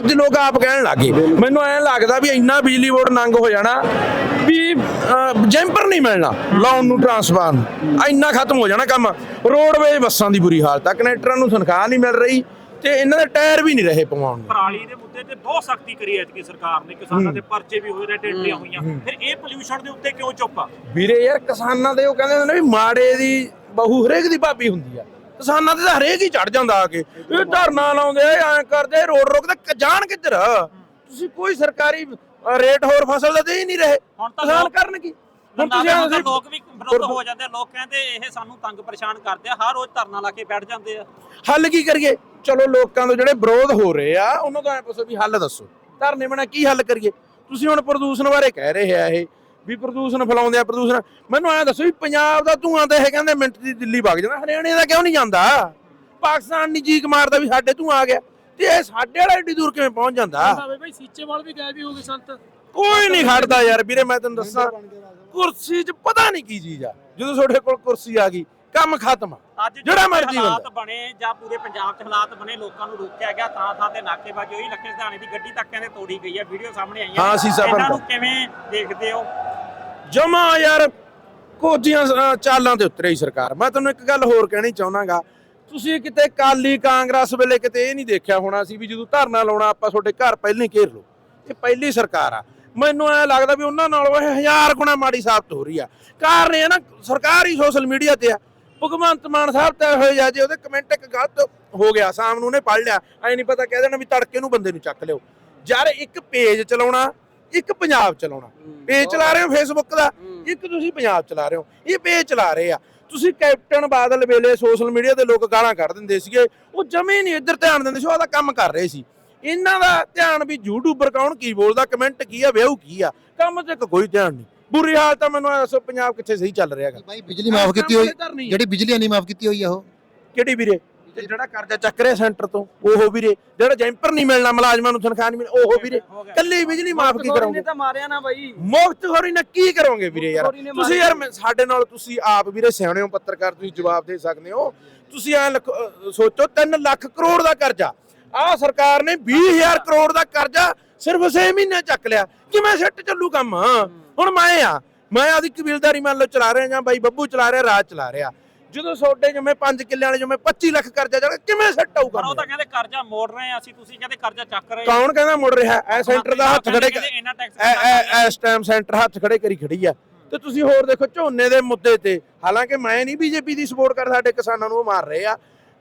ਅੱਜ ਲੋਕ ਆਪ ਕਹਿਣ ਲੱਗੇ ਮੈਨੂੰ ਐਂ ਲੱਗਦਾ ਵੀ ਇੰਨਾ ਬਿਜਲੀ ਬੋਰਡ ਨੰਗ ਹੋ ਜਾਣਾ ਵੀ ਜੈਂਪਰ ਨਹੀਂ ਮਿਲਣਾ ਲਾਉਣ ਨੂੰ ਟਰਾਂਸਫਾਰ ਇੰਨਾ ਖਤਮ ਹੋ ਜਾਣਾ ਕੰਮ। ਰੋਡਵੇਜ ਬੱਸਾਂ ਦੀ ਬੁਰੀ ਹਾਲਤ ਆ ਕਨੈਕਟਰਾਂ ਨੂੰ ਤਨਖਾਹ ਨਹੀਂ ਮਿਲ ਰਹੀ ਤੇ ਇਹਨਾਂ ਦੇ ਟਾਇਰ ਵੀ ਨਹੀਂ ਰਹੇ ਪਵਾਉਣ ਪਰਾਲੀ ਦੇ ਮੁੱਦੇ ਤੇ ਬਹੁਤ ਸਖਤੀ ਕਰੀ ਹੈ ਐਤਕੀ ਸਰਕਾਰ ਨੇ ਕਿਸਾਨਾਂ ਦੇ ਪਰਚੇ ਵੀ ਹੋਏ ਨੇ ਟੈਂਟੀਆਂ ਹੋਈਆਂ। ਫਿਰ ਇਹ ਪੋਲਿਊਸ਼ਨ ਦੇ ਉੱਤੇ ਕਿਉਂ ਚੁੱਪ ਆ? ਵੀਰੇ ਯਾਰ ਕਿਸਾਨਾਂ ਦੇ ਉਹ ਕਹਿੰਦੇ ਹੁੰਦੇ ਨੇ ਵੀ ਮਾੜੇ ਦੀ ਬਹੂ ਹਰੇਕ ਦੀ ਭਾਬੀ ਹੁੰਦੀ ਆ। ਕਿਸਾਨਾਂ ਤੇ ਤਾਂ ਹਰੇਕ ਹੀ ਚੜ ਜਾਂਦਾ ਆ ਕੇ। ਇਹ ਧਰਨਾ ਲਾਉਂਦੇ ਆ ਐਂ ਕਰਦੇ ਰੋਡ ਰੋਕਦੇ ਜਾਣ ਕਿੱਧਰ? ਤੁਸੀਂ ਕੋਈ ਸਰਕਾਰੀ ਰੇਟ ਹੋਰ ਫਸਲ ਦਾ ਦੇ ਹੀ ਨਹੀਂ ਰਹੇ। ਹੁਣ ਤਾਂ ਕਿਸਾਨ ਕਰਨ ਕੀ ਹੁਣ ਤੁਸੀਂ ਦੇ ਲੋਕ ਵੀ ਵਿਰੋਧ ਹੋ ਜਾਂਦੇ। ਲੋਕ ਕਹਿੰਦੇ ਇਹ ਸਾਨੂੰ ਤੰਗ ਪਰੇਸ਼ਾਨ ਕਰਦੇ ਆ ਹਰ ਰੋਜ਼ ਧਰਨਾ ਲਾ ਕੇ ਬੈਠ ਜਾਂਦੇ ਆ। ਹੱਲ ਕੀ ਕਰੀਏ? ਚਲੋ ਲੋਕਾਂ ਤੋਂ ਜਿਹੜੇ ਵਿਰੋਧ ਹੋ ਰਹੇ ਆ ਉਹਨਾਂ ਐ ਪੁੱਛੋ ਵੀ ਹੱਲ ਦੱਸੋ। ਧਰਨੇ ਬਣਾ ਕੀ ਹੱਲ ਕਰੀਏ? ਤੁਸੀਂ ਹੁਣ ਪ੍ਰਦੂਸ਼ਣ ਬਾਰੇ ਕਹਿ ਰਹੇ ਆ ਇਹ। ਵੀ ਪ੍ਰਦੂਸ਼ਣ ਫੈਲਾਉਂਦੇ ਆ ਪ੍ਰਦੂਸ਼ਣ। ਮੈਨੂੰ ਐ ਦੱਸੋ ਵੀ ਪੰਜਾਬ ਦਾ ਧੂਆਂ ਤਾਂ ਇਹ ਕਹਿੰਦੇ ਮਿੰਟ ਦੀ ਦਿੱਲੀ ਵਗ ਜਾਂਦਾ ਹਰਿਆਣੇ ਦਾ ਕਿਉਂ ਨਹੀਂ ਜਾਂਦਾ? ਪਾਕਿਸਤਾਨ ਨਹੀਂ ਚੀਕ ਮਾਰਦਾ ਵੀ ਸਾਡੇ ਧੂਆਂ ਆ ਗਿਆ ਤੇ ਇਹ ਸਾਡੇ ਵਾਲਾ ਏਡੀ ਦੂਰ ਕਿਵੇਂ ਪਹੁੰਚ ਜਾਂਦਾ? ਭਾਵੇਂ ਭਾਈ ਸੀਚੇਵਾਲ ਵੀ ਗਏ ਵੀ ਹੋ ਗਏ ਸੰਤ। ਕੋਈ ਨਹੀਂ ਖੜਦਾ ਯਾਰ ਵੀਰੇ ਮੈਂ ਤੈਨੂੰ ਦੱਸਾਂ ਕੁਰਸੀ 'ਚ ਪਤਾ ਨਹੀਂ ਕੀ ਚੀਜ਼ ਆ ਜਦੋਂ ਤੁਹਾਡੇ ਕੋਲ ਕੁਰਸੀ ਆ ਗਈ ਕੰਮ ਖਤਮ ਆ। ਜਿਹੜਾ ਮਰਜ਼ੀ ਹਾਲਾਤ। ਬਣੇ ਜਾਂ ਪੂਰੇ ਪੰਜਾਬ 'ਚ ਹਾਲਾਤ ਬਣੇ ਲੋਕਾਂ ਨੂੰ ਰੋਕਿਆ ਗਿਆ ਥਾਂ ਥਾਂ ਤੇ ਨਾਕੇਬਾਜ਼ੀ ਹੋਈ ਲੱਖੇ ਸਿਧਾਣੇ ਦੀ ਗੱਡੀ ਤੱਕ ਕਹਿੰਦੇ ਤੋੜੀ ਗਈ ਹੈ ਵੀਡੀਓ ਸਾਹਮਣੇ ਆਈਆਂ। ਹਾਂ, ਸੀਸਾ ਇਹਨਾਂ ਭੰਨਤਾ। ਨੂੰ ਕਿਵੇਂ ਦੇਖਦੇ ਹੋ? ਜਮਾ ਯਾਰ ਕੋਝੀਆਂ ਚਾਲਾਂ ਤੇ ਉਤਰੇ ਹੀ ਸਰਕਾਰ। ਮੈਂ ਤੁਹਾਨੂੰ ਇੱਕ ਗੱਲ ਹੋਰ ਕਹਿਣੀ ਚਾਹੁੰਦਾਗਾ ਤੁਸੀਂ ਕਿਤੇ ਕਾਲੀ ਕਾਂਗਰਸ ਵੇਲੇ ਕਿਤੇ ਇਹ ਨਹੀਂ ਦੇਖਿਆ ਹੋਣਾ ਸੀ ਵੀ ਜਦੋਂ ਧਰਨਾ ਲਾਉਣਾ, ਆਪਾਂ ਤੁਹਾਡੇ ਘਰ ਪਹਿਲਾਂ ਹੀ ਘੇਰ ਲਓ। ਇਹ ਪਹਿਲੀ ਸਰਕਾਰ ਆ। ਮੈਨੂੰ ਐ ਲੱਗਦਾ ਵੀ ਉਹਨਾਂ ਨਾਲੋਂ ਇਹ ਹਜ਼ਾਰ ਗੁਣਾ ਮਾੜੀ ਸਾਬਤ ਹੋ ਰਹੀ ਆ। ਕਾਰਨ ਇਹ ਨਾ, ਸਰਕਾਰ ਹੀ ਸੋਸ਼ਲ ਮੀਡੀਆ ਤੇ ਆ। ਭਗਵੰਤ ਮਾਨ ਸਾਹਿਬ ਤੇ ਹੋਏ ਜਾ ਜੇ ਉਹਦੇ ਕਮੈਂਟ ਇੱਕ ਗਲਤ ਹੋ ਗਿਆ, ਸ਼ਾਮ ਨੂੰ ਉਹਨੇ ਪੜ ਲਿਆ। ਐ ਨਹੀਂ ਪਤਾ ਕਹਿ ਦੇਣਾ ਵੀ ਤੜਕੇ ਨੂੰ ਬੰਦੇ ਨੂੰ ਚੱਕ ਲਿਓ। ਯਾਰ ਇੱਕ ਪੇਜ ਚਲਾਉਣਾ ਇੱਕ ਪੰਜਾਬ ਚਲਾਉਣਾ। ਪੇਜ ਚਲਾ ਰਹੇ ਹੋ ਫੇਸਬੁੱਕ ਦਾ। ਇੱਕ ਤੁਸੀਂ ਪੰਜਾਬ ਚਲਾ ਰਹੇ ਹੋ। ਇਹ ਪੇਜ ਚਲਾ ਰਹੇ ਆ। ਤੁਸੀਂ ਕੈਪਟਨ ਬਾਦਲ ਵੇਲੇ ਸੋਸ਼ਲ ਮੀਡੀਆ ਤੇ ਲੋਕ ਗਾਲਾਂ ਕੱਢ ਦਿੰਦੇ ਸੀਗੇ। ਉਹ ਜਮੇ ਨਹੀਂ ਇੱਧਰ ਧਿਆਨ ਦਿੰਦੇ ਸੀ ਉਹਦਾ ਕੰਮ ਕਰ ਰਹੇ ਸੀ। ਇਹਨਾਂ ਦਾ ਧਿਆਨ ਵੀ ਯੂਟਿਊਬਰ ਕੌਣ ਕੀ ਬੋਲਦਾ ਕਮੈਂਟ ਕੀ ਆ ਵਿਊ ਕੀ ਆ? ਕੰਮ ਤੇ ਕੋਈ ਧਿਆਨ ਨਹੀਂ। ਬੁਰੀ ਹਾਲਤ ਆ ਮੈਨੂੰ ਐਂ ਦੱਸੋ ਪੰਜਾਬ ਕਿੱਥੇ ਸਹੀ ਚੱਲ ਰਿਹਾ ਹੈਗਾ। ਭਾਈ ਬਿਜਲੀ ਮਾਫ ਕੀਤੀ ਹੋਈ। ਜਿਹੜੀ ਬਿਜਲੀ ਨਹੀਂ ਮਾਫ ਕੀਤੀ ਹੋਈ ਆ ਉਹ। ਕਿਹੜੀ ਵੀਰੇ? ਤੇ ਜਿਹੜਾ ਕਰਜ਼ਾ ਚੱਕ ਰਿਹਾ ਸੈਂਟਰ ਤੋਂ ਉਹ ਵੀਰੇ ਜਿਹੜਾ ਜੈਂਪਰ ਨਹੀਂ ਮਿਲਣਾ ਮੁਲਾਜ਼ਮਾਂ ਨੂੰ ਤਨਖਾਹ ਨਹੀਂ ਮਿਲ ਉਹ ਵੀਰੇ ਕੱਲੀ ਬਿਜਲੀ ਮਾਫ ਕੀ ਕਰੋਗੇ ਤਾਂ ਮਾਰਿਆ ਨਾ ਬਾਈ। ਮੁਫਤ ਖੋਰੀ ਨਾਲ ਕੀ ਕਰੋਗੇ ਵੀਰੇ ਯਾਰ? ਨੇ ਤੁਸੀਂ ਯਾਰ ਸਾਡੇ ਨਾਲ ਤੁਸੀਂ ਆਪ ਵੀਰੇ ਸਿਆਣੇ ਹੋ ਪੱਤਰਕਾਰ ਤੁਸੀਂ ਜਵਾਬ ਦੇ ਸਕਦੇ ਹੋ। ਤੁਸੀਂ ਐ ਸੋਚੋ 3 ਲੱਖ ਕਰੋੜ ਦਾ ਕਰਜ਼ਾ। ਆਹ ਸਰਕਾਰ ਨੇ 20000 ਕਰੋੜ ਦਾ ਕਰਜ਼ਾ ਸਿਰਫ 6 ਮਹੀਨੇ ਚੱਕ ਲਿਆ। ਕਿਵੇਂ ਸੈੱਟ ਚੱਲੂ ਕੰਮ? ਹੁਣ ਮੈਂ ਆ ਮੈਂ ਆਦੀ ਕਬੀਲਦਾਰੀ ਮੰਨ ਲਓ ਚਲਾ ਰਿਹਾ ਜਾਂ ਬਾਈ ਬੱਬੂ ਚਲਾ ਰਿਹਾ ਰਾਜ ਚਲਾ ਰਿਹਾ। ਜਦੋਂ ਛੋਟੇ ਜਿਵੇਂ 5 ਕਿੱਲੇ ਵਾਲੇ ਜਿਵੇਂ 25 ਲੱਖ ਕਰਜ਼ਾ ਚੜਾ ਕਿਵੇਂ ਸੈੱਟ ਪਰ ਉਹ ਤਾਂ ਕਹਿੰਦੇ ਕਰਜ਼ਾ ਮੋੜ ਰਹੇ ਆ ਅਸੀਂ ਤੁਸੀਂ ਕਹਿੰਦੇ ਕਰਜ਼ਾ ਚੱਕ ਰਹੇ ਕੌਣ ਕਹਿੰਦਾ ਮੁੜ ਰਿਹਾ? ਐ ਸੈਂਟਰ ਦਾ ਹੱਥ ਖੜੇ ਕਰ- ਕਹਿੰਦੇ ਇੰਨਾ ਟੈਕਸ ਐ ਐ ਇਸ ਟਾਈਮ ਸੈਂਟਰ ਹੱਥ ਖੜੇ ਕਰੀ ਖੜੀ ਆ। ਤੇ ਤੁਸੀਂ ਹੋਰ ਦੇਖੋ ਝੋਨੇ ਦੇ ਮੁੱਦੇ ਤੇ ਹਾਲਾਂਕਿ ਮੈਂ ਨਹੀਂ ਬੀਜੇਪੀ ਦੀ ਸਪੋਰਟ ਕਰ ਸਾਡੇ ਕਿਸਾਨਾਂ ਨੂੰ ਮਾਰ ਰਹੇ ਆ।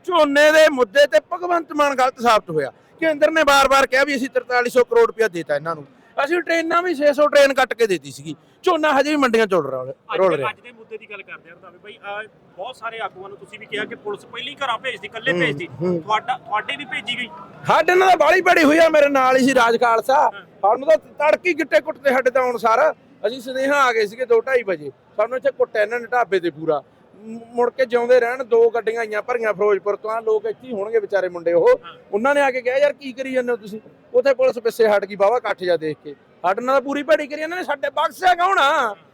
ਝੋਨੇ ਦੇ ਮੁੱਦੇ ਤੇ ਭਗਵੰਤ ਮਾਨ ਗਲਤ ਸਾਬਤ ਹੋਇਆ। ਕੇਂਦਰ ਨੇ ਬਾਰ-ਬਾਰ ਕਿਹਾ ਵੀ ਅਸੀਂ 4300 ਕਰੋੜ ਰੁਪਇਆ ਦੇਤਾ ਇਹਨਾਂ ਨੂੰ। ਅਸੀਂ ਟ੍ਰੇਨਾਂ ਵੀ 600 ਟ੍ਰੇਨ ਕੱਟ ਕੇ ਦੇਤੀ ਸੀਗੀ। ਝੋਨਾ ਹਜੇ ਵੀ ਮੰਡੀਆਂ ਚ ਰੋਲ ਰੋਲ ਰਿਹਾ। ਅੱਜ ਦੇ ਮੁੱਦੇ ਦੀ ਗੱਲ ਕਰਦੇ ਹਾਂ ਰੰਧਾਵੇ ਬਾਈ ਬਹੁਤ ਸਾਰੇ ਆਗੂਆਂ ਨੂੰ ਤੁਸੀਂ ਵੀ ਕਿਹਾ ਕਿ ਪੁਲਿਸ ਪਹਿਲੀ ਘਰਾਂ ਭੇਜਦੀ ਇਕੱਲੇ ਭੇਜਦੀ। ਤੁਹਾਡਾ ਤੁਹਾਡੇ ਵੀ ਭੇਜੀ ਗਈ। ਸਾਡੇ ਨਾਲ ਬਾਲੀ ਬੜੀ ਹੋਈ ਆ ਮੇਰੇ ਨਾਲ ਹੀ ਸੀ ਰਾਜ ਖਾਲਸਾ। ਸਾਨੂੰ ਤਾਂ ਤੜਕੀ ਗਿੱਟੇ ਕੁੱਟਦੇ ਸਾਡੇ ਤਾਂ ਹੁਣ ਸਾਰ। ਅਸੀਂ ਸੁਨੇਹਾ ਆ ਗਏ ਸੀਗੇ 2:30 ਵਜੇ। ਸਾਨੂੰ ਇੱਥੇ ਕੁੱਟਿਆ ਇਹਨਾਂ ਨੇ ਢਾਬੇ ਤੇ ਪੂਰਾ। ਮੁੜ ਕੇ ਜਿਉਂਦੇ ਰਹਿਣ ਦੋ ਗੱਡੀਆਂ ਆਈਆਂ ਭਰੀਆਂ ਫਿਰੋਜ਼ਪੁਰ ਤੋਂ ਆ ਲੋਕ ਇੱਥੇ ਹੀ ਹੋਣਗੇ ਵਿਚਾਰੇ ਮੁੰਡੇ ਉਹ। ਉਹਨਾਂ ਨੇ ਆ ਕੇ ਕਿਹਾ ਯਾਰ ਕੀ ਕਰੀ ਜਾਂਦੇ ਹੋ ਤੁਸੀਂ? ਉੱਥੇ ਪੁਲਿਸ ਪਿੱਛੇ ਹਟ ਗਈ ਬਾਵਾ ਇਕੱਠ ਜਾ ਦੇਖ ਕੇ। ਸਾਡੇ ਨਾਲ ਤਾਂ ਪੂਰੀ ਭੜੀ ਕਰੀ ਇਹਨਾਂ ਨੇ ਸਾਡੇ ਬਖਸ਼ਿਆ ਕੌਣ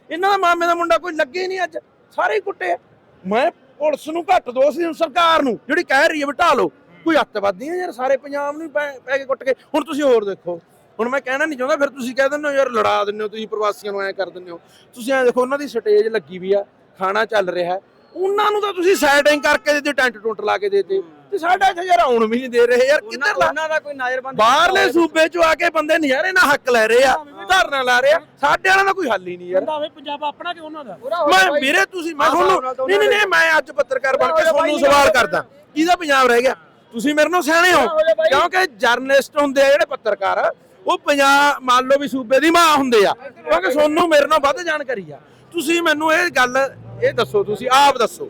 ਇਹਨਾਂ ਦਾ ਮਾਮੇ ਦਾ ਮੁੰਡਾ ਕੋਈ ਲੱਗੇ ਨਹੀਂ ਅੱਜ। ਸਾਰੇ ਕੁੱਟੇ। ਮੈਂ ਪੁਲਿਸ ਨੂੰ ਘੱਟ ਦੋਸ਼ ਨਹੀਂ ਸਰਕਾਰ ਨੂੰ ਜਿਹੜੀ ਕਹਿ ਰਹੀ ਹੈ ਬਿਠਾ ਲਓ। ਕੋਈ ਅੱਤਵਾਦੀ ਆ ਯਾਰ ਸਾਰੇ ਪੰਜਾਬ ਨੂੰ ਪੈ ਪੈ ਕੇ ਕੁੱਟ ਕੇ। ਹੁਣ ਤੁਸੀਂ ਹੋਰ ਦੇਖੋ। ਹੁਣ ਮੈਂ ਕਹਿਣਾ ਨਹੀਂ ਚਾਹੁੰਦਾ ਫਿਰ ਤੁਸੀਂ ਕਹਿ ਦਿੰਦੇ ਹੋ ਯਾਰ ਲੜਾ ਦਿੰਦੇ ਹੋ ਤੁਸੀਂ ਪ੍ਰਵਾਸੀਆਂ ਨੂੰ ਐ ਕਰ ਦਿੰਦੇ ਹੋ। ਤੁਸੀਂ ਐ ਦੇਖੋ ਉਹਨਾਂ ਦੀ ਸਟੇਜ ਲੱਗੀ ਵੀ ਆ ਖਾਣਾ ਚੱਲ ਰਿਹਾ। ਉਹਨਾਂ ਨੂੰ ਤਾਂ ਤੁਸੀਂ ਸੈਟਿੰਗ ਕਰਕੇ ਦੇ ਟੈਂਟ ਟੁੰਟ ਲਾ ਕੇ ਦੇਤੇ ਤੇ। ਸਾਡਾ ਇੱਥੇ ਯਾਰ ਆਉਣ ਵੀ ਨਹੀਂ ਦੇ ਰਹੇ ਯਾਰ ਕਿੱਧਰ ਲਾ ਉਹਨਾਂ ਦਾ ਕੋਈ ਨਾਜ਼ਰਬੰਦ ਬਾਹਰਲੇ ਸੂਬੇ ਚੋਂ ਆ ਕੇ ਬੰਦੇ ਨਜ਼ਾਰੇ ਨਾਲ ਹੱਕ ਲੈ ਰਹੇ ਆ ਧਰਨਾ ਲਾ ਰਹੇ ਆ। ਸਾਡੇ ਵਾਲਿਆਂ ਦਾ ਕੋਈ ਹੱਲ ਹੀ ਨਹੀਂ ਯਾਰ। ਭਾਵੇਂ ਪੰਜਾਬ ਆਪਣਾ ਕਿ ਉਹਨਾਂ ਦਾ? ਮੈਂ ਵੀਰੇ ਤੁਸੀਂ ਮੈਂ ਤੁਹਾਨੂੰ ਨਹੀਂ ਨਹੀਂ ਨਹੀਂ ਮੈਂ ਅੱਜ ਪੱਤਰਕਾਰ ਬਣ ਕੇ ਤੁਹਾਨੂੰ ਸਵਾਲ ਕਰਦਾ। ਕਿਹਦਾ ਪੰਜਾਬ ਰਹਿ ਗਿਆ? ਤੁਸੀਂ ਮੇਰੇ ਨਾਲ ਸਿਆਣੇ ਹੋ। ਕਿਉਂਕਿ ਜਰਨਲਿਸਟ ਹੁੰਦੇ ਆ ਜਿਹੜੇ ਪੱਤਰਕਾਰ ਉਹ ਪੰਜਾਬ ਮੰਨ ਲਓ ਵੀ ਸੂਬੇ ਦੀ ਮਾਂ ਹੁੰਦੇ ਆ। ਕਿਉਂਕਿ ਤੁਹਾਨੂੰ ਮੇਰੇ ਨਾਲ ਵੱਧ ਜਾਣਕਾਰੀ ਆ। ਤੁਸੀਂ ਮੈਨੂੰ ਇਹ ਗੱਲ ਇਹ ਦੱਸੋ ਤੁਸੀਂ ਆਪ ਦੱਸੋ।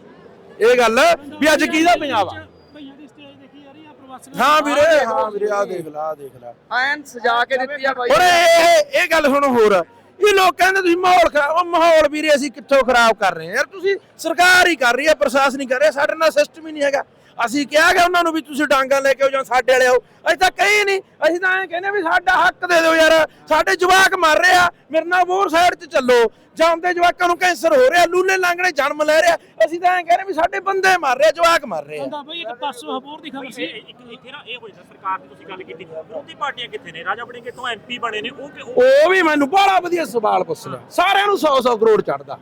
ਇਹ ਗੱਲ ਵੀ ਅੱਜ ਕਿਹਦਾ ਪੰਜਾਬ ਆ? ਭਈਆਂ ਦੀ ਸਟੇਜ ਦੇਖੀ ਜਾ ਰਹੀ ਆ ਪ੍ਰਵਾਸੀ ਹਾਂ ਵੀਰੇ ਹਾਂ ਵੀਰੇ ਆ ਦੇਖ ਲਾ ਆ ਦੇਖ ਲਾ। ਐਨ ਸਜਾ ਕੇ ਦਿੱਤੀ ਆ ਬਾਈ। ਹੁਣ ਇਹ ਇਹ ਗੱਲ ਸੁਣੋ ਹੋਰ। ਇਹ ਲੋਕ ਕਹਿੰਦੇ ਤੁਸੀਂ ਮਾਹੌਲ ਖਰਾਬ ਉਹ ਮਾਹੌਲ ਵੀਰੇ ਅਸੀਂ ਕਿੱਥੋਂ ਖਰਾਬ ਕਰ ਰਹੇ ਹਾਂ ਯਾਰ ਤੁਸੀਂ ਸਰਕਾਰ ਹੀ ਕਰ ਰਹੀ ਹੈ ਪ੍ਰਸ਼ਾਸਨ ਹੀ ਕਰ ਰਿਹਾ ਸਾਡੇ ਨਾਲ ਸਿਸਟਮ ਹੀ ਨਹੀਂ ਹੈਗਾ। ਅਸੀਂ ਕਿਹਾ ਗਿਆ ਉਹਨਾਂ ਨੂੰ ਵੀ ਤੁਸੀਂ ਡਾਂਗਾ ਲੈ ਕੇ ਆਓ ਜਾਂ ਸਾਡੇ ਵਾਲੇ ਆਓ। ਅਸੀਂ ਤਾਂ ਕਹੀ ਨਹੀਂ। ਅਸੀਂ ਤਾਂ ਐਂ ਕਹਿੰਦੇ ਵੀ ਸਾਡਾ ਹੱਕ ਦੇ ਦਿਓ ਯਾਰ। ਸਾਡੇ ਜਵਾਕ ਮਰ ਰਹੇ। ਆ ਮੇਰੇ ਨਾਲ ਹੋਰ ਸਾਈਡ 'ਚ ਚੱਲੋ। ਜਾਂਦੇ ਜਵਾਕਾਂ ਨੂੰ ਕੈਂਸਰ ਹੋ ਰਿਹਾ ਲੂਲੇ ਲਾਂਗੜੇ ਜਨਮ ਲੈ ਰਿਹਾ। ਅਸੀਂ ਤਾਂ ਐਂ ਕਹਿ ਰਹੇ ਵੀ ਸਾਡੇ ਬੰਦੇ ਮਰ ਰਹੇ ਜਵਾਕ ਮਰ ਰਹੇ ਆ। ਹੁੰਦਾ ਬਈ ਇੱਕ ਪਰਸੋਂ ਹਬੂਰ ਦੀ ਖਬਰ ਸੀ। ਇੱਕ ਇੱਥੇ ਨਾ ਇਹ ਹੋ ਜਾਂਦਾ ਸਰਕਾਰ ਦੀ ਤੁਸੀਂ ਗੱਲ ਕੀਤੀ। ਵਿਰੋਧੀ ਪਾਰਟੀਆਂ ਕਿੱਥੇ ਨੇ? ਰਾਜਾ ਬੜਿੰਗੇ ਤੋਂ ਐਮਪੀ ਬਣੇ ਨੇ ਉਹ ਕਿ- ਉਹ ਵੀ ਮੈਨੂੰ ਬੜਾ ਵਧੀਆ ਸਵਾਲ ਪੁੱਛ ਲਿਆ ਸਾਰਿਆਂ ਨੂੰ 100-100 ਕਰੋੜ ਚੜਦਾ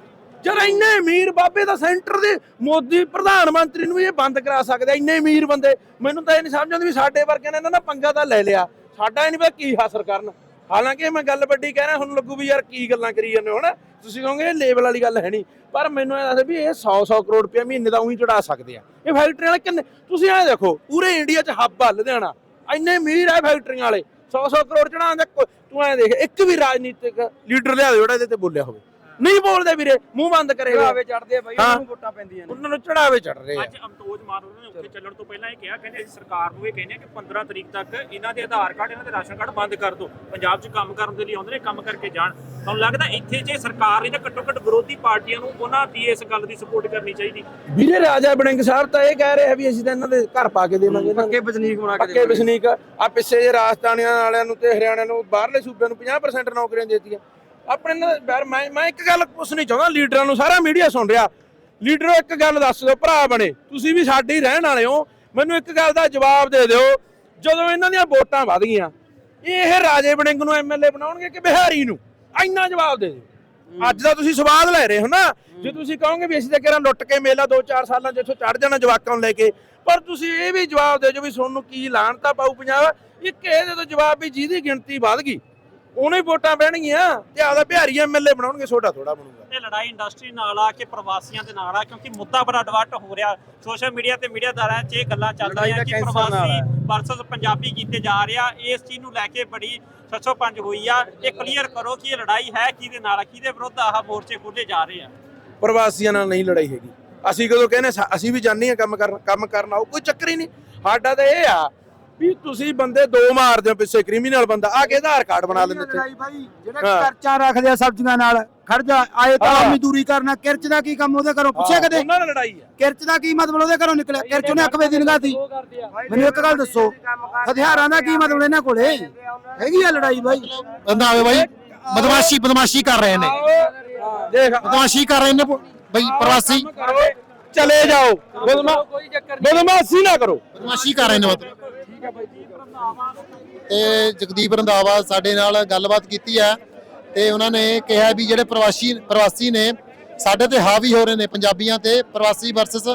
ਜਦ ਇੰਨੇ ਅਮੀਰ ਬਾਬੇ ਦਾ ਸੈਂਟਰ ਦੇ ਮੋਦੀ ਪ੍ਰਧਾਨ ਮੰਤਰੀ ਨੂੰ ਇਹ ਬੰਦ ਕਰਾ ਸਕਦੇ ਇੰਨੇ ਅਮੀਰ ਬੰਦੇ, ਮੈਨੂੰ ਤਾਂ ਇਹ ਨਹੀਂ ਸਮਝ ਆਉਂਦੀ ਵੀ ਸਾਡੇ ਵਰਗਿਆਂ ਨੇ ਇਹਨਾਂ ਦਾ ਪੰਗਾ ਤਾਂ ਲੈ ਲਿਆ। ਸਾਡਾ ਹੀ ਨਹੀਂ ਪਤਾ ਕੀ ਹਾਸਲ ਕਰਨ। ਹਾਲਾਂਕਿ ਮੈਂ ਗੱਲ ਵੱਡੀ ਕਹਿ ਰਿਹਾ, ਹੁਣ ਲੱਗੂ ਵੀ ਯਾਰ ਕੀ ਗੱਲਾਂ ਕਰੀ ਜਾਂਦੇ ਹੋ ਨਾ ਤੁਸੀਂ ਕਹੋਗੇ ਇਹ ਲੇਬਲ ਵਾਲੀ ਗੱਲ ਹੈ ਨਹੀਂ ਪਰ ਮੈਨੂੰ ਇਹ ਦੱਸ ਵੀ ਇਹ 100-100 ਕਰੋੜ ਰੁਪਏ ਮਹੀਨੇ ਦਾ ਉਹੀ ਚੜਾ ਸਕਦੇ ਆ। ਇਹ ਫੈਕਟਰੀ ਵਾਲੇ ਕਿੰਨੇ, ਤੁਸੀਂ ਐਂ ਦੇਖੋ, ਪੂਰੇ ਇੰਡੀਆ 'ਚ ਹੱਬ ਆ ਲੁਧਿਆਣਾ, ਇੰਨੇ ਅਮੀਰ ਆ ਫੈਕਟਰੀਆਂ ਵਾਲੇ 100-100 ਕਰੋੜ ਚੜਾਉਂਦੇ ਤੂੰ ਐਂ ਦੇਖ, ਇੱਕ ਵੀ ਰਾਜਨੀਤਿਕ ਲੀਡਰ ਲਿਆ ਜਿਹੜਾ ਇਹਦੇ ਤੇ ਬੋਲਿਆ ਹੋਵੇ। ਨਹੀਂ ਬੋਲਦੇ ਵੀਰੇ ਮੂੰਹ ਬੰਦ ਕਰੇ ਹੋਏ। ਚੜਦੇ ਆ ਬਾਈ। ਨੂੰ ਵੋਟਾਂ ਪੈਂਦੀਆਂ ਉਹਨਾਂ ਨੂੰ ਚੜਾਵੇ ਚੜ ਰਹੇ ਆ। ਅੱਜ ਅਮਤੋਜ ਮਾਨ ਉਹਨਾਂ ਨੇ ਉੱਥੇ ਚੱਲਣ ਤੋਂ ਪਹਿਲਾਂ ਇਹ ਕਿਹਾ ਕਹਿੰਦੇ ਅਸੀਂ ਸਰਕਾਰ ਨੂੰ ਇਹ ਕਹਿੰਦੇ ਆ ਕਿ 15 ਤਰੀਕ ਤੱਕ ਇਹਨਾਂ ਦੇ ਆਧਾਰ ਕਾਰਡ ਇਹਨਾਂ ਦੇ ਰਾਸ਼ਨ ਕਾਰਡ ਬੰਦ ਕਰ ਦਿਓ। ਪੰਜਾਬ 'ਚ ਕੰਮ ਕਰਨ ਦੇ ਲਈ ਆਉਂਦੇ ਨੇ ਕੰਮ ਕਰਕੇ ਜਾਣ। ਤੁਹਾਨੂੰ ਲੱਗਦਾ ਇੱਥੇ ਜੇ ਸਰਕਾਰ ਨੇ ਤਾਂ ਘੱਟੋ ਘੱਟ ਵਿਰੋਧੀ ਪਾਰਟੀਆਂ ਨੂੰ ਉਹਨਾਂ ਦੀ ਇਸ ਗੱਲ ਦੀ ਸਪੋਰਟ ਕਰਨੀ ਚਾਹੀਦੀ? ਵੀਰੇ ਰਾਜਾ ਬੜਿੰਗ ਸਾਹਿਬ ਤਾਂ ਇਹ ਕਹਿ ਰਹੇ ਆ ਵੀ ਅਸੀਂ ਤਾਂ ਇਹਨਾਂ ਦੇ ਘਰ ਪਾ ਕੇ ਦੇਵਾਂਗੇ ਨੂੰ। ਪੱਕੇ ਵਜਨੀਕ ਬਣਾ ਕੇ ਪੱਕੇ ਵਸਨੀਕ ਆ ਪਿੱਛੇ ਜੇ ਰਾਜਸਥਾਨੀਆਂ ਵਾਲਿਆਂ ਨੂੰ ਤੇ ਹਰਿਆਣਾ ਨੂੰ ਬਾਹਰਲੇ ਸੂਬਿਆਂ ਨੂੰ 50% ਨੌਕਰੀਆਂ ਦੇਤੀਆਂ। ਆਪਣੇ ਨਾਲ ਯਾਰ ਮੈਂ ਮੈਂ ਇੱਕ ਗੱਲ ਪੁੱਛਣੀ ਚਾਹੁੰਦਾ ਲੀਡਰਾਂ ਨੂੰ ਸਾਰਾ ਮੀਡੀਆ ਸੁਣ ਰਿਹਾ। ਲੀਡਰੋ ਇੱਕ ਗੱਲ ਦੱਸ ਦਿਓ ਭਰਾ ਬਣੇ। ਤੁਸੀਂ ਵੀ ਸਾਡੇ ਹੀ ਰਹਿਣ ਵਾਲੇ ਹੋ। ਮੈਨੂੰ ਇੱਕ ਗੱਲ ਦਾ ਜਵਾਬ ਦੇ ਦਿਓ ਜਦੋਂ ਇਹਨਾਂ ਦੀਆਂ ਵੋਟਾਂ ਵਧ ਗਈਆਂ ਇਹ ਰਾਜੇ ਵੜਿੰਗ ਨੂੰ ਐਮਐਲਏ ਬਣਾਉਣਗੇ ਕਿ ਬਿਹਾਰੀ ਨੂੰ? ਇੰਨਾ ਜਵਾਬ ਦੇ ਦਿਓ। ਅੱਜ ਦਾ ਤੁਸੀਂ ਸਵਾਦ ਲੈ ਰਹੇ ਹੋ ਨਾ। ਜੇ ਤੁਸੀਂ ਕਹੋਗੇ ਵੀ ਅਸੀਂ ਤਾਂ ਕਿਹੜਾ ਲੁੱਟ ਕੇ ਮੇਲਾ 2-4 ਸਾਲਾਂ ਇੱਥੋਂ ਚੜ ਜਾਣਾ ਜਵਾਕਾਂ ਨੂੰ ਲੈ ਕੇ ਪਰ ਤੁਸੀਂ ਇਹ ਵੀ ਜਵਾਬ ਦੇ ਜੋ ਵੀ ਤੁਹਾਨੂੰ ਕੀ ਲਾਣਤਾ ਪਾਉ ਪੰਜਾਬ। ਇੱਕ ਇਹਦੇ ਤੋਂ ਜਵਾਬ ਵੀ ਜਿਹਦੀ ਗਿਣਤੀ ਵੱਧ ਗਈ ਉਹਨੇ ਵੋਟਾਂ ਪੈਣਗੀਆਂ ਤੇ ਆਦਾ ਬਿਹਾਰੀ ਐਮਐਲਏ ਬਣਾਉਣਗੇ ਛੋਟਾ ਥੋੜਾ ਬਣੂਗਾ। ਇਹ ਲੜਾਈ ਇੰਡਸਟਰੀ ਨਾਲ ਆ ਕਿ ਪ੍ਰਵਾਸੀਆਂ ਦੇ ਨਾਲ ਆ ਕਿਉਂਕਿ ਮੁੱਦਾ ਬੜਾ ਡਿਵਰਟ ਹੋ ਰਿਹਾ। ਸੋਸ਼ਲ ਮੀਡੀਆ ਤੇ ਮੀਡੀਆਦਾਰਾਂ 'ਚ ਇਹ ਗੱਲਾਂ ਚੱਲ ਰਹੀਆਂ ਕਿ ਪ੍ਰਵਾਸੀ ਹੈ। ਵਰਸਸ ਪੰਜਾਬੀ ਕੀਤੇ ਜਾ ਰਿਹਾ। ਇਸ ਚੀਜ਼ ਨੂੰ ਲੈ ਕੇ ਬੜੀ ਸੱਚੋ ਪੰਜ ਹੋਈ ਆ। ਇਹ ਕਲੀਅਰ ਕਰੋ ਕਿ ਇਹ ਲੜਾਈ ਹੈ ਕਿਹਦੇ ਨਾਲ ਆ ਕਿਹਦੇ ਵਿਰੁੱਧ ਆਹ ਮੋਰਚੇ ਖੋਲੇ ਜਾ ਰਹੇ ਆ। ਪ੍ਰਵਾਸੀਆਂ ਨਾਲ ਨਹੀਂ ਲੜਾਈ ਹੈਗੀ। ਅਸੀਂ ਕਦੋਂ ਕਹਿੰਦੇ ਅਸੀਂ ਵੀ ਜਾਣੀ ਆ ਕੰਮ ਕਰਨ ਕੰਮ ਕਰਨ ਆਓ ਕੋਈ ਚੱਕਰ ਹੀ ਨਹੀਂ। ਸਾਡਾ ਤਾਂ ਇਹ ਆ ਵੀ ਤੁਸੀਂ ਬੰਦੇ ਦੋ ਮਾਰਦੇ ਹੋ ਪਿੱਛੇ ਕ੍ਰਿਮੀਨਲ ਬੰਦਾ। ਆ ਕੇ ਆਧਾਰ ਕਾਰਡ ਬਣਾ ਲੈਂਦੇ ਇੱਥੇ। ਲੜਾਈ ਭਾਈ ਜਿਹੜੇ ਹਾਂ। ਕਰਚਾ ਰੱਖਦੇ ਆ ਸਬਜ਼ੀਆਂ ਨਾਲ ਖੜ ਜਾ ਆਏ ਤਾਂ ਹਾਂ। ਮਜ਼ਦੂਰੀ ਕਰਨਾ ਕਿਰਚ ਦਾ ਕੀ ਕੰਮ ਉਹਦੇ ਘਰੋਂ? ਪੁੱਛਿਆ ਕਦੇ? ਉਹਨਾਂ ਨਾਲ ਲੜਾਈ ਆ। ਕਿਰਚ ਦਾ ਕੀ ਮਤਲਬ ਉਹਦੇ ਘਰੋਂ ਨਿਕਲਿਆ? ਕਿਰਚ ਉਹਨੇ ਅੱਖ ਵੇਦੀ ਲੰਗਾਤੀ ਮੈਨੂੰ ਇੱਕ ਗੱਲ ਦੱਸੋ ਹਥਿਆਰਾਂ ਦਾ ਕੀ ਮਤਲਬ ਇਹਨਾਂ ਕੋਲੇ? ਹੈਗੀ ਆ ਲੜਾਈ ਭਾਈ ਬੰਦਾ ਆਵੇ ਬਾਈ ਬਦਮਾਸ਼ੀ ਬਦਮਾਸ਼ੀ ਕਰ ਰਹੇ ਨੇ। ਦੇਖ। ਬਦਮਾਸ਼ੀ ਕਰ ਰਹੇ ਨੇ ਬਈ ਪ੍ਰਵਾਸੀ। ਚਲੇ ਜਾਓ। ਬਦਮਾ ਬਦਮਾਸ਼ੀ ਨਾ ਕਰੋ। ਬਦਮਾਸ਼ੀ ਕਰ ਰਹੇ ਨੇ ਮਤਲਬ। ਤੇ ਜਗਦੀਪ ਰੰਧਾਵਾ ਸਾਡੇ ਨਾਲ ਗੱਲਬਾਤ ਕੀਤੀ ਹੈ ਤੇ ਉਹਨਾਂ ਨੇ ਕਿਹਾ ਵੀ ਜਿਹੜੇ ਪ੍ਰਵਾਸੀ ਪ੍ਰਵਾਸੀ ਨੇ ਸਾਡੇ ਤੇ ਹਾਵੀ ਹੋ ਰਹੇ ਨੇ ਪੰਜਾਬੀਆਂ ਤੇ ਪ੍ਰਵਾਸੀ ਵਰਸਸ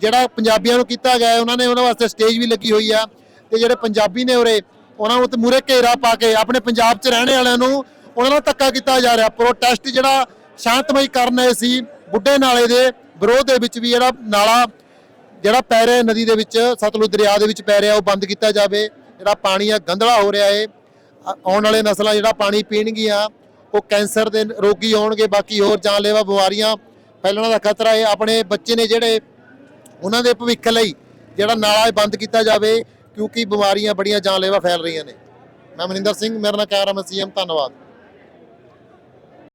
ਜਿਹੜਾ ਪੰਜਾਬੀਆਂ ਨੂੰ ਕੀਤਾ ਗਿਆ ਉਹਨਾਂ ਨੇ ਉਹਨਾਂ ਵਾਸਤੇ ਸਟੇਜ ਵੀ ਲੱਗੀ ਹੋਈ ਆ ਤੇ ਜਿਹੜੇ ਪੰਜਾਬੀ ਨੇ ਉਰੇ, ਉਹਨਾਂ ਨੂੰ ਤੇ ਮੂਰੇ ਘੇਰਾ ਪਾ ਕੇ ਆਪਣੇ ਪੰਜਾਬ 'ਚ ਰਹਿਣ ਵਾਲਿਆਂ ਨੂੰ ਉਹਨਾਂ ਨਾਲ ਧੱਕਾ ਕੀਤਾ ਜਾ ਰਿਹਾ। ਪ੍ਰੋਟੈਸਟ ਜਿਹੜਾ ਸ਼ਾਂਤਮਈ ਕਰਨ ਆਏ ਸੀ, ਬੁੱਢੇ ਨਾਲੇ ਦੇ ਵਿਰੋਧ ਦੇ ਵਿੱਚ ਵੀ ਜਿਹੜਾ ਨਾਲਾ ਜਿਹੜਾ ਪੈ ਰਿਹਾ ਨਦੀ ਦੇ ਵਿੱਚ, ਸਤਲੁਜ ਦਰਿਆ ਦੇ ਵਿੱਚ ਪੈ ਰਿਹਾ, ਉਹ ਬੰਦ ਕੀਤਾ ਜਾਵੇ। ਜਿਹੜਾ ਪਾਣੀ ਆ, ਗੰਧਲਾ ਹੋ ਰਿਹਾ ਏ। ਆਉਣ ਵਾਲੇ ਨਸਲਾਂ ਜਿਹੜਾ ਪਾਣੀ ਪੀਣਗੀਆਂ, ਉਹ ਕੈਂਸਰ ਦੇ ਰੋਗੀ ਹੋਣਗੇ ਬਾਕੀ ਹੋਰ ਜਾਨਲੇਵਾ ਬਿਮਾਰੀਆਂ, ਫੈਲਣ ਦਾ ਖਤਰਾ ਹੈ ਆਪਣੇ ਬੱਚੇ ਨੇ ਜਿਹੜੇ, ਉਹਨਾਂ ਦੇ ਭਵਿੱਖ ਲਈ ਜਿਹੜਾ ਨਾਲਾ ਇਹ ਬੰਦ ਕੀਤਾ ਜਾਵੇ, ਕਿਉਂਕਿ ਬਿਮਾਰੀਆਂ ਬੜੀਆਂ ਜਾਨਲੇਵਾ ਫੈਲ ਰਹੀਆਂ ਨੇ। ਮੈਂ ਮਨਿੰਦਰ ਸਿੰਘ, ਮੇਰਾ ਨਾਮ ਕੈਮਰਾਮੈਨ ਸੀਐਮ ਧੰਨਵਾਦ।